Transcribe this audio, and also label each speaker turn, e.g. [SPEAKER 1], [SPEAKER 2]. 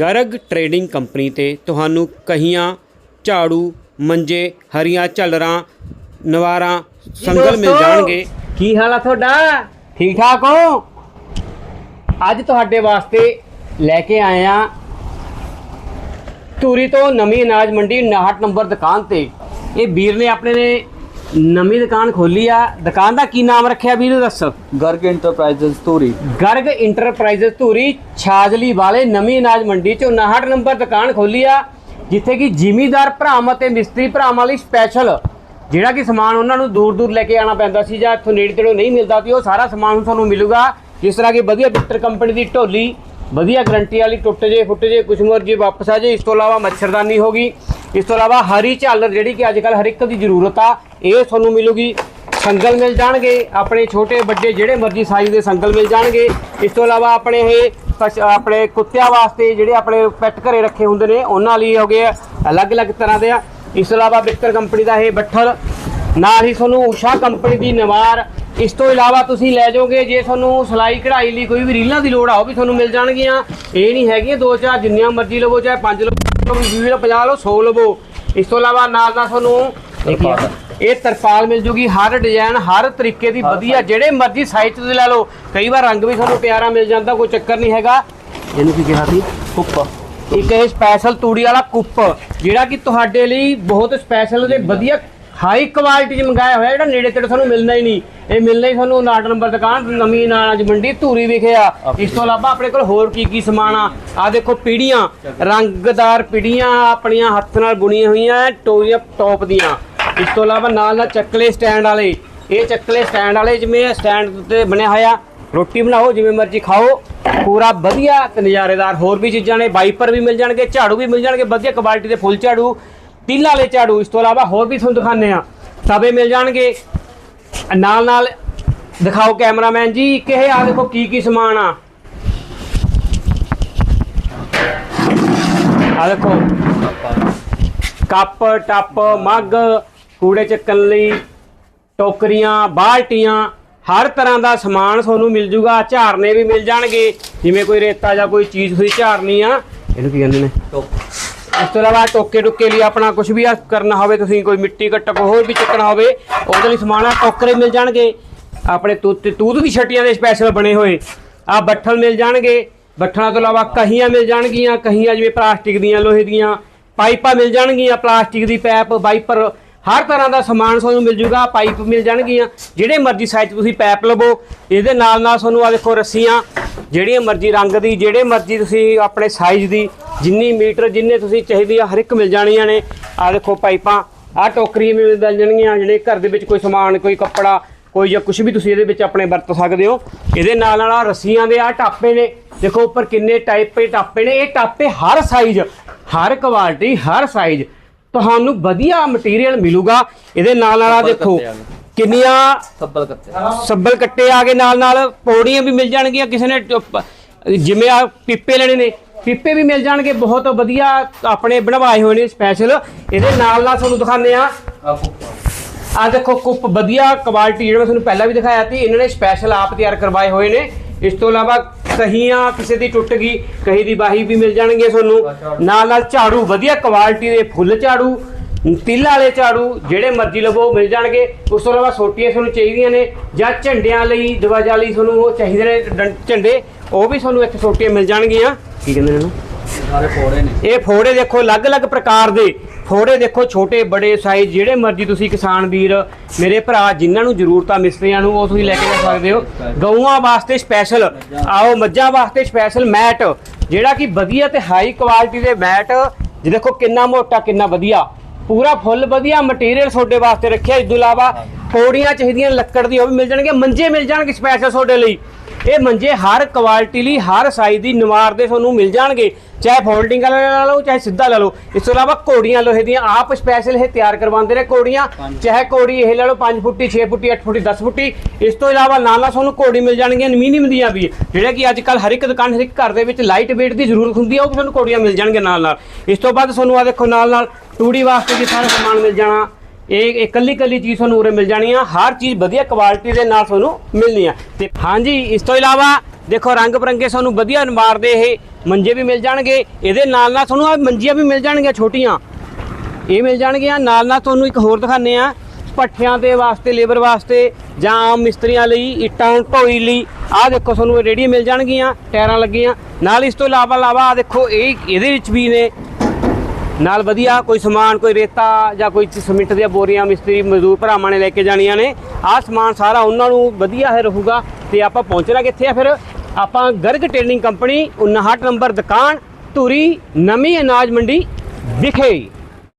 [SPEAKER 1] Garg trading company ਤੇ ਤੁਹਾਨੂੰ ਕਹੀਆਂ ਝਾੜੂ ਮੰਜੇ ਹਰੀਆਂ ਝੱਲਰਾਂ ਨਵਾਰਾਂ ਸੰਗਲ ਮਿਲ ਜਾਣਗੇ।
[SPEAKER 2] ਕੀ ਹਾਲ ਆ ਤੁਹਾਡਾ? ਠੀਕ ਠਾਕ ਹੋ? ਅੱਜ ਤੁਹਾਡੇ ਵਾਸਤੇ ਲੈ ਕੇ ਆਏ ਆ ਧੂਰੀ ਤੋਂ ਨਵੀਂ ਅਨਾਜ ਮੰਡੀ 59 ਨੰਬਰ ਦੁਕਾਨ ਤੇ। ਇਹ ਵੀਰ ਨੇ ਆਪਣੇ ਨੇ ਨਵੀਂ ਦੁਕਾਨ ਖੋਲੀ ਆ। ਦੁਕਾਨ ਦਾ ਕੀ ਨਾਮ ਰੱਖਿਆ ਵੀਰ ਦੱਸ।
[SPEAKER 3] ਗਰਗ ਇੰਟਰਪ੍ਰਾਈਜ਼ਸ ਧੂਰੀ।
[SPEAKER 2] ਗਰਗ ਇੰਟਰਪ੍ਰਾਈਜ਼ਸ ਧੂਰੀ ਛਾਜਲੀ ਵਾਲੇ ਨਵੀਂ ਅਨਾਜ ਮੰਡੀ ਚ 59 ਨੰਬਰ ਦੁਕਾਨ ਖੋਲੀ ਆ। ਜਿੱਥੇ ਕਿ ਜ਼ਿਮੀਦਾਰ ਭਰਾਵਾਂ ਤੇ ਮਿਸਤਰੀ ਭਰਾਵਾਂ ਲਈ ਸਪੈਸ਼ਲ ਜਿਹੜਾ ਕਿ ਸਮਾਨ ਉਹਨਾਂ ਨੂੰ ਦੂਰ ਦੂਰ ਲੈ ਕੇ ਆਣਾ ਪੈਂਦਾ ਸੀ ਜਾਂ ਇੱਥੋਂ ਨੇੜੇ ਤੇੜੇ ਨਹੀਂ ਮਿਲਦਾ ਸੀ ਉਹ ਸਾਰਾ ਸਮਾਨ ਤੁਹਾਨੂੰ ਮਿਲੂਗਾ। ਜਿਸ ਤਰ੍ਹਾਂ ਕਿ ਵਧੀਆ ਬਿੱਟਰ ਕੰਪਨੀ ਦੀ ਢੋਲੀ ਵਧੀਆ ਗਰੰਟੀ ਵਾਲੀ ਟੁੱਟ ਜੇ ਫੁੱਟ ਜੇ ਕੁਛ ਮਰਜ਼ੀ ਵਾਪਸ ਆ ਜੇ ਇਸ ਤੋਂ ਇਲਾਵਾ ਮੱਛਰਦਾਨੀ ਹੋਗੀ ਇਸ ਤੋਂ ਇਲਾਵਾ ਹਰੀ ਝਾਲਰ ਜਿਹੜੀ ਕਿ ਅੱਜ ਕੱਲ ਹਰ ਇੱਕ ਦੀ ਜ਼ਰੂਰਤ ਆ ਇਹ ਤੁਹਾਨੂੰ ਮਿਲੂਗੀ। ਸੰਗਲ ਮਿਲ ਜਾਣਗੇ ਆਪਣੇ ਛੋਟੇ ਵੱਡੇ ਜਿਹੜੇ ਮਰਜ਼ੀ ਸਾਈਜ਼ ਦੇ ਸੰਗਲ ਮਿਲ ਜਾਣਗੇ। ਇਸ ਤੋਂ ਇਲਾਵਾ ਆਪਣੇ ਇਹ ਪਸ਼- ਆਪਣੇ ਕੁੱਤਿਆਂ ਵਾਸਤੇ ਜਿਹੜੇ ਆਪਣੇ ਪੈਟ ਘਰੇ ਰੱਖੇ ਹੁੰਦੇ ਨੇ ਉਹਨਾਂ ਲਈ ਹੋ ਗਏ ਆ, ਅਲੱਗ-ਅਲੱਗ ਤਰ੍ਹਾਂ ਦੇ ਆ। ਇਸ ਤੋਂ ਇਲਾਵਾ ਵਿਕਟਰ ਕੰਪਨੀ ਦਾ ਇਹ ਬੱਠਲ ਨਾਲ ਹੀ ਤੁਹਾਨੂੰ ਊਸ਼ਾ ਕੰਪਨੀ ਦੀ ਨਵਾਰ। ਇਸ ਤੋਂ ਇਲਾਵਾ ਤੁਸੀਂ ਲੈ ਜਾਓਗੇ ਜੇ ਤੁਹਾਨੂੰ ਸਿਲਾਈ ਕਢਾਈ ਲਈ ਕੋਈ ਵੀ ਰੀਲਾਂ ਦੀ ਲੋੜ ਆ ਉਹ ਵੀ ਤੁਹਾਨੂੰ ਮਿਲ ਜਾਣਗੀਆਂ। ਇਹ ਨਹੀਂ ਹੈਗੀਆਂ ਦੋ ਚਾਰ ਜਿੰਨੀਆਂ ਮਰਜ਼ੀ ਲਵੋ ਚਾਹੇ ਪੰਜ ਲਵੋ। ਲਓ ਵੀਡੀਓ 50 ਲਓ 100 ਲਵੋ। ਇਸ ਤੋਂ ਇਲਾਵਾ ਨਾਲ ਨਾਲ ਤੁਹਾਨੂੰ ਇਹ ਤਰਪਾਲ ਮਿਲ ਜੂਗੀ। ਹਰ ਡਿਜ਼ਾਈਨ ਹਰ ਤਰੀਕੇ ਦੀ ਵਧੀਆ ਜਿਹੜੇ ਮਰਜ਼ੀ ਸਾਈਜ਼ ਤੁਸੀਂ ਲੈ ਲਓ। ਕਈ ਵਾਰ ਰੰਗ ਵੀ ਤੁਹਾਨੂੰ ਪਿਆਰਾ ਮਿਲ ਜਾਂਦਾ ਕੋਈ ਚੱਕਰ ਨਹੀਂ ਹੈਗਾ। ਇਹਨੂੰ ਕੀ ਕਿਹਾ ਸੀ?
[SPEAKER 3] ਕੁੱਪ।
[SPEAKER 2] ਇੱਕ ਇਹ ਸਪੈਸ਼ਲ ਤੂੜੀ ਵਾਲਾ ਕੁੱਪ ਜਿਹੜਾ ਕਿ ਤੁਹਾਡੇ ਲਈ ਬਹੁਤ ਸਪੈਸ਼ਲ ਤੇ ਵਧੀਆ ਹਾਈ ਕੁਆਲਿਟੀ ਚ ਮੰਗਾਇਆ ਹੋਇਆ ਜਿਹੜਾ ਨੇੜੇ ਤੇੜੇ ਤੁਹਾਨੂੰ ਮਿਲਣਾ ਹੀ ਨਹੀਂ। ਇਹ ਮਿਲਣਾ ਹੀ ਤੁਹਾਨੂੰ ਨਾਟ ਨੰਬਰ ਦੁਕਾਨ, ਨਵੀਂ ਨਾਜ ਮੰਡੀ ਧੂਰੀ ਵਿਖੇ ਆ। ਇਸ ਤੋਂ ਇਲਾਵਾ ਆਪਣੇ ਕੋਲ ਹੋਰ ਕੀ ਕੀ ਸਮਾਨ ਆ? ਆ ਦੇਖੋ ਪੀੜੀਆਂ, ਰੰਗਦਾਰ ਪੀੜੀਆਂ ਆਪਣੀਆਂ ਹੱਥ ਨਾਲ ਬੁਣੀਆਂ ਹੋਈਆਂ ਟੋਰੀਆਂ ਟੌਪ ਦੀਆਂ। ਇਸ ਤੋਂ ਇਲਾਵਾ ਨਾਲ ਨਾਲ ਚੱਕਲੇ ਸਟੈਂਡ ਵਾਲੇ। ਇਹ ਚੱਕਲੇ ਸਟੈਂਡ ਵਾਲੇ ਜਿਵੇਂ ਸਟੈਂਡ ਤੇ ਬਣਿਆ ਹੋਇਆ। ਰੋਟੀ ਬਣਾਓ, ਜਿਵੇਂ ਮਰਜ਼ੀ ਖਾਓ। ਪੂਰਾ ਵਧੀਆ ਤੇ ਨਜ਼ਾਰੇਦਾਰ ਹੋਰ ਵੀ ਚੀਜ਼ਾਂ ਨੇ। ਵਾਈਪਰ ਵੀ ਮਿਲ ਜਾਣਗੇ, ਝਾੜੂ ਵੀ ਮਿਲ ਜਾਣਗੇ, ਵਧੀਆ ਕੁਆਲਿਟੀ ਦੇ ਫੁੱਲ ਝਾੜੂ। ਤੀਲਾਂ ਵਾਲੇ ਝਾੜੂ, ਇਸ ਤੋਂ ਇਲਾਵਾ ਹੋਰ ਵੀ ਤੁਹਾਨੂੰ ਦਿਖਾਣੇ ਆ ਤਵੇ ਮਿਲ ਜਾਣਗੇ। ਨਾਲ ਨਾਲ ਦਿਖਾਓ ਕੈਮਰਾਮੈਨ ਜੀ ਇੱਕ ਇਹ ਆ ਦੇਖੋ ਕੀ ਕੀ ਸਮਾਨ ਆ। ਆ ਦੇਖੋ। ਕੱਪ, ਟੱਪ, ਮੱਗ, ਕੂੜੇ ਚੱਕਣ ਲਈ ਟੋਕਰੀਆਂ, ਬਾਲਟੀਆਂ, ਹਰ ਤਰ੍ਹਾਂ ਦਾ ਸਮਾਨ ਤੁਹਾਨੂੰ ਮਿਲ ਜੂਗਾ। ਝਾੜਨੇ ਵੀ ਮਿਲ ਜਾਣਗੇ। ਜਿਵੇਂ ਕੋਈ ਰੇਤਾ ਜਾਂ ਕੋਈ ਚੀਜ਼ ਤੁਸੀਂ ਝਾੜਨੀ ਆ, ਇਹਨੂੰ ਕੀ ਕਹਿੰਦੇ ਨੇ? ਇਸ ਤੋਂ ਇਲਾਵਾ ਟੋਕੇ ਟੁੱਕੇ ਲਈ ਆਪਣਾ ਕੁਝ ਵੀ ਆ ਕਰਨਾ ਹੋਵੇ, ਤੁਸੀਂ ਕੋਈ ਮਿੱਟੀ ਕੱਟਕ ਹੋਰ ਵੀ ਚੱਕਣਾ ਹੋਵੇ, ਉਹਦੇ ਲਈ ਸਮਾਨ ਆ, ਟੋਕਰੇ ਮਿਲ ਜਾਣਗੇ। ਆਪਣੇ ਤੂਤ ਤੂਤ ਦੀ ਛਟੀਆਂ ਦੇ ਸਪੈਸ਼ਲ ਬਣੇ ਹੋਏ। ਆ ਬੱਠਲ ਮਿਲ ਜਾਣਗੇ। ਬੱਠਲਾਂ ਤੋਂ ਇਲਾਵਾ ਕਹੀਆਂ ਮਿਲ ਜਾਣਗੀਆਂ, ਕਹੀਆਂ ਜਿਵੇਂ ਪਲਾਸਟਿਕ ਦੀਆਂ, ਲੋਹੇ ਦੀਆਂ। ਪਾਈਪਾਂ ਮਿਲ ਜਾਣਗੀਆਂ, ਪਲਾਸਟਿਕ ਦੀ ਪੈਪ, ਵਾਈਪਰ, ਹਰ ਤਰ੍ਹਾਂ ਦਾ ਸਮਾਨ ਤੁਹਾਨੂੰ ਮਿਲ ਜੂਗਾ, ਪਾਈਪ ਮਿਲ ਜਾਣਗੀਆਂ। ਜਿਹੜੇ ਮਰਜ਼ੀ ਸਾਈਜ਼ ਤੁਸੀਂ ਪੈਪ ਲਵੋ, ਇਹਦੇ ਨਾਲ ਨਾਲ ਤੁਹਾਨੂੰ ਆ ਦੇਖੋ ਰੱਸੀਆਂ, ਜਿਹੜੀਆਂ ਮਰਜ਼ੀ ਰੰਗ ਦੀ, ਜਿਹੜੇ ਮਰਜ਼ੀ ਤੁਸੀਂ ਆਪਣੇ ਸਾਈਜ਼ ਦੀ ਜਿੰਨੀ ਮੀਟਰ ਜਿੰਨੇ ਤੁਸੀਂ ਚਾਹੀਦੀ ਆ ਹਰ ਇੱਕ ਮਿਲ ਜਾਣੀਆਂ ਨੇ। ਆ ਦੇਖੋ ਪਾਈਪਾਂ ਆ ਟੋਕਰੀ ਵੀ ਮਿਲ ਜਾਣਗੀਆਂ ਜਿਹੜੇ ਘਰ ਦੇ ਵਿੱਚ ਕੋਈ ਸਮਾਨ ਕੋਈ ਕੱਪੜਾ ਕੋਈ ਜਾਂ ਕੁਝ ਵੀ ਤੁਸੀਂ ਇਹਦੇ ਵਿੱਚ ਆਪਣੇ ਵਰਤ ਸਕਦੇ ਹੋ। ਇਹਦੇ ਨਾਲ ਨਾਲ ਆ ਰੱਸੀਆਂ ਦੇ ਆ ਟਾਪੇ ਨੇ। ਦੇਖੋ ਉੱਪਰ ਕਿੰਨੇ ਟਾਈਪ ਦੇ ਟਾਪੇ ਨੇ। ਇਹ ਟਾਪੇ ਹਰ ਸਾਈਜ਼ ਹਰ ਕੁਆਲਿਟੀ ਹਰ ਸਾਈਜ਼ ਤੁਹਾਨੂੰ ਵਧੀਆ ਮਟੀਰੀਅਲ ਮਿਲੂਗਾ। ਇਹਦੇ ਨਾਲ ਨਾਲ ਆ ਦੇਖੋ ਕਿੰਨੀਆਂ
[SPEAKER 3] ਸੱਬਲ ਕੱਟੇ
[SPEAKER 2] ਸੱਬਲ ਕੱਟੇ ਆ ਕੇ ਨਾਲ ਨਾਲ ਪੌੜੀਆਂ ਵੀ ਮਿਲ ਜਾਣਗੀਆਂ ਕਿਸੇ ਨੇ ਜਿਵੇਂ ਆ ਪੀਪੇ ਲੈਣੇ ਨੇ। ਪੀਪੇ ਵੀ ਮਿਲ ਜਾਣਗੇ ਬਹੁਤ ਵਧੀਆ ਆਪਣੇ ਬਣਵਾਏ ਹੋਏ ਨੇ ਸਪੈਸ਼ਲ ਇਹਦੇ ਨਾਲ ਨਾਲ ਤੁਹਾਨੂੰ ਦਿਖਾਉਂਦੇ ਆ ਆ ਦੇਖੋ ਕੁੱਪ ਵਧੀਆ ਕੁਆਲਿਟੀ ਜਿਹੜਾ ਮੈਂ ਤੁਹਾਨੂੰ ਪਹਿਲਾਂ ਵੀ ਦਿਖਾਇਆ ਸੀ ਇਹਨਾਂ ਨੇ ਸਪੈਸ਼ਲ ਆਪ ਤਿਆਰ ਕਰਵਾਏ ਹੋਏ ਨੇ। ਇਸ ਤੋਂ ਇਲਾਵਾ ਕਹੀਆਂ ਕਿਸੇ ਦੀ ਟੁੱਟ ਗਈ ਕਹੀ ਦੀ ਬਾਹੀ ਵੀ ਮਿਲ ਜਾਣਗੇ ਤੁਹਾਨੂੰ। ਨਾਲ ਨਾਲ ਝਾੜੂ ਵਧੀਆ ਕੁਆਲਿਟੀ ਦੇ ਫੁੱਲ ਝਾੜੂ। ਤਿਲ ਵਾਲੇ ਝਾੜੂ ਜਿਹੜੇ ਮਰਜ਼ੀ ਲਵੋ ਮਿਲ ਜਾਣਗੇ। ਉਸ ਤੋਂ ਇਲਾਵਾ ਸੋਟੀਆਂ ਤੁਹਾਨੂੰ ਚਾਹੀਦੀਆਂ ਨੇ ਜਾਂ ਝੰਡਿਆਂ ਲਈ ਦਰਵਾਜ਼ਾ ਲਈ ਤੁਹਾਨੂੰ ਉਹ ਚਾਹੀਦੇ ਨੇ ਝੰਡੇ ਉਹ ਵੀ ਤੁਹਾਨੂੰ ਇੱਥੇ ਸੋਟੀਆਂ ਮਿਲ ਜਾਣਗੀਆਂ। ਕੀ ਕਹਿੰਦੇ ਨੇ ਇਹਨੂੰ?
[SPEAKER 3] ਸਾਰੇ ਫੋੜੇ ਨੇ।
[SPEAKER 2] ਇਹ ਫੋੜੇ ਦੇਖੋ ਅਲੱਗ-ਅਲੱਗ ਪ੍ਰਕਾਰ ਦੇ। ਫੋੜੇ ਦੇਖੋ ਛੋਟੇ ਬੜੇ ਸਾਈਜ਼ ਜਿਹੜੇ ਮਰਜ਼ੀ ਤੁਸੀਂ ਕਿਸਾਨ ਵੀਰ ਮੇਰੇ ਭਰਾ ਜਿਨ੍ਹਾਂ ਨੂੰ ਜ਼ਰੂਰਤਾਂ ਮਿਸਤਰੀਆਂ ਨੂੰ ਉਹ ਤੁਸੀਂ ਲੈ ਕੇ ਜਾ ਸਕਦੇ ਹੋ। ਗਊਆਂ ਵਾਸਤੇ ਸਪੈਸ਼ਲ ਆਓ ਮੱਝਾਂ ਵਾਸਤੇ ਸਪੈਸ਼ਲ ਮੈਟ ਜਿਹੜਾ ਕਿ ਵਧੀਆ ਤੇ ਹਾਈ ਕੁਆਲਿਟੀ ਦੇ ਮੈਟ ਜੇ ਦੇਖੋ ਕਿੰਨਾ ਮੋਟਾ ਕਿੰਨਾ ਵਧੀਆ। ਪੂਰਾ ਫੁੱਲ ਵਧੀਆ ਮਟੀਰੀਅਲ ਤੁਹਾਡੇ ਵਾਸਤੇ ਰੱਖਿਆ। ਇਸ ਤੋਂ ਇਲਾਵਾ ਪੌੜੀਆਂ ਚਾਹੀਦੀਆਂ ਲੱਕੜ ਦੀ ਉਹ ਵੀ ਮਿਲ ਜਾਣਗੇ ਮੰਜੇ ਮਿਲ ਜਾਣਗੇ ਸਪੈਸ਼ਲ ਤੁਹਾਡੇ ਲਈ। ਇਹ ਮੰਜੇ ਹਰ ਕੁਆਲਿਟੀ ਲਈ ਹਰ ਸਾਈਜ਼ ਦੀ ਨਵਾਰ ਦੇ ਤੁਹਾਨੂੰ ਮਿਲ ਜਾਣਗੇ। ਚਾਹੇ ਫੋਲਡਿੰਗ ਵਾਲਾ ਲੈ ਲਓ ਚਾਹੇ ਸਿੱਧਾ ਲੈ ਲਓ। ਇਸ ਤੋਂ ਇਲਾਵਾ ਘੋੜੀਆਂ ਲੋਹੇ ਦੀਆਂ ਆਪ ਸਪੈਸ਼ਲ ਇਹ ਤਿਆਰ ਕਰਵਾਉਂਦੇ ਨੇ ਘੋੜੀਆਂ। ਚਾਹੇ ਘੋੜੀ ਇਹ ਲੈ ਲਓ 5 ਫੁੱਟੀ 6 ਫੁੱਟੀ 8 ਫੁੱਟੀ 10 ਫੁੱਟੀ। ਇਸ ਤੋਂ ਇਲਾਵਾ ਨਾਲ ਨਾਲ ਤੁਹਾਨੂੰ ਘੋੜੀ ਮਿਲ ਜਾਣਗੀਆਂ ਐਲੂਮੀਨੀਅਮ ਦੀਆਂ ਵੀ। ਜਿਹੜੇ ਕਿ ਅੱਜ ਕੱਲ ਹਰ ਇੱਕ ਦੁਕਾਨ ਹਰ ਇੱਕ ਘਰ ਦੇ ਵਿੱਚ ਲਾਈਟ weight ਦੀ ਜ਼ਰੂਰਤ ਹੁੰਦੀ ਹੈ ਉਹ ਵੀ ਤੁਹਾਨੂੰ ਘੋੜੀਆਂ ਮਿਲ ਜਾਣਗੀਆਂ ਨਾਲ ਨਾਲ ਇਸ ਤੋਂ ਬਾਅਦ ਤੁਹਾਨੂੰ ਆ ਦੇਖੋ ਨਾਲ ਨਾਲ ਤੂੜੀ ਵਾਸਤੇ ਵੀ ਸਾਰਾ ਸਮਾਨ ਮਿਲ ਜਾਣਾ, ਇਹ ਇਕੱਲੀ ਇਕੱਲੀ ਚੀਜ਼ ਤੁਹਾਨੂੰ ਉਰੇ ਮਿਲ ਜਾਣੀ ਆ, ਹਰ ਚੀਜ਼ ਵਧੀਆ ਕੁਆਲਿਟੀ ਦੇ ਨਾਲ ਤੁਹਾਨੂੰ ਮਿਲਣੀ ਆ। ਤੇ ਹਾਂਜੀ, ਇਸ ਤੋਂ ਇਲਾਵਾ ਦੇਖੋ ਰੰਗ ਬਰੰਗੇ ਤੁਹਾਨੂੰ ਵਧੀਆ ਮਾਰਦੇ ਇਹ, ਮੰਜੇ ਵੀ ਮਿਲ ਜਾਣਗੇ, ਇਹਦੇ ਨਾਲ ਨਾਲ ਤੁਹਾਨੂੰ ਆ ਮੰਜੀਆਂ ਵੀ ਮਿਲ ਜਾਣਗੀਆਂ ਛੋਟੀਆਂ। ਇਹ ਮਿਲ ਜਾਣਗੀਆਂ, ਨਾਲ ਨਾਲ ਤੁਹਾਨੂੰ ਇੱਕ ਹੋਰ ਦਿਖਾਣੇ ਆ, ਪੱਠਿਆਂ ਦੇ ਵਾਸਤੇ, ਲੇਬਰ ਵਾਸਤੇ, ਜਾਂ ਆਮ ਮਿਸਤਰੀਆਂ ਲਈ, ਇੱਟਾਂ, ਢੋਈ ਲਈ, ਆਹ ਦੇਖੋ ਤੁਹਾਨੂੰ ਰੇੜੀ ਮਿਲ ਜਾਣਗੀਆਂ, ਟਾਇਰਾਂ ਲੱਗੀਆਂ। ਨਾਲ ਇਸ ਤੋਂ ਇਲਾਵਾ ਇਲਾਵਾ ਆਹ ਦੇਖੋ, ਇਹ, ਇਹਦੇ ਵਿੱਚ ਵੀ ਨੇ ਨਾਲ ਵਧੀਆ ਕੋਈ ਸਮਾਨ, ਕੋਈ ਰੇਤਾ ਜਾਂ ਕੋਈ ਸਿਮਿੰਟ ਦੀਆਂ ਬੋਰੀਆਂ, ਮਿਸਤਰੀ, ਮਜ਼ਦੂਰ ਭਰਾਵਾਂ ਨੇ ਲੈ ਕੇ ਜਾਣੀਆਂ ਨੇ। ਆਹ ਸਮਾਨ ਸਾਰਾ ਉਹਨਾਂ ਨੂੰ ਵਧੀਆ ਹੈ ਰਹੂਗਾ ਤੇ ਆਪਾਂ ਪਹੁੰਚਣਾ ਕਿੱਥੇ ਆ ਫਿਰ? ਆਪਾਂ ਗਰਗ ਟ੍ਰੇਡਿੰਗ ਕੰਪਨੀ 59 ਨੰਬਰ ਦੁਕਾਨ, ਧੂਰੀ, ਨਵੀਂ ਅਨਾਜ ਮੰਡੀ ਵਿਖੇ।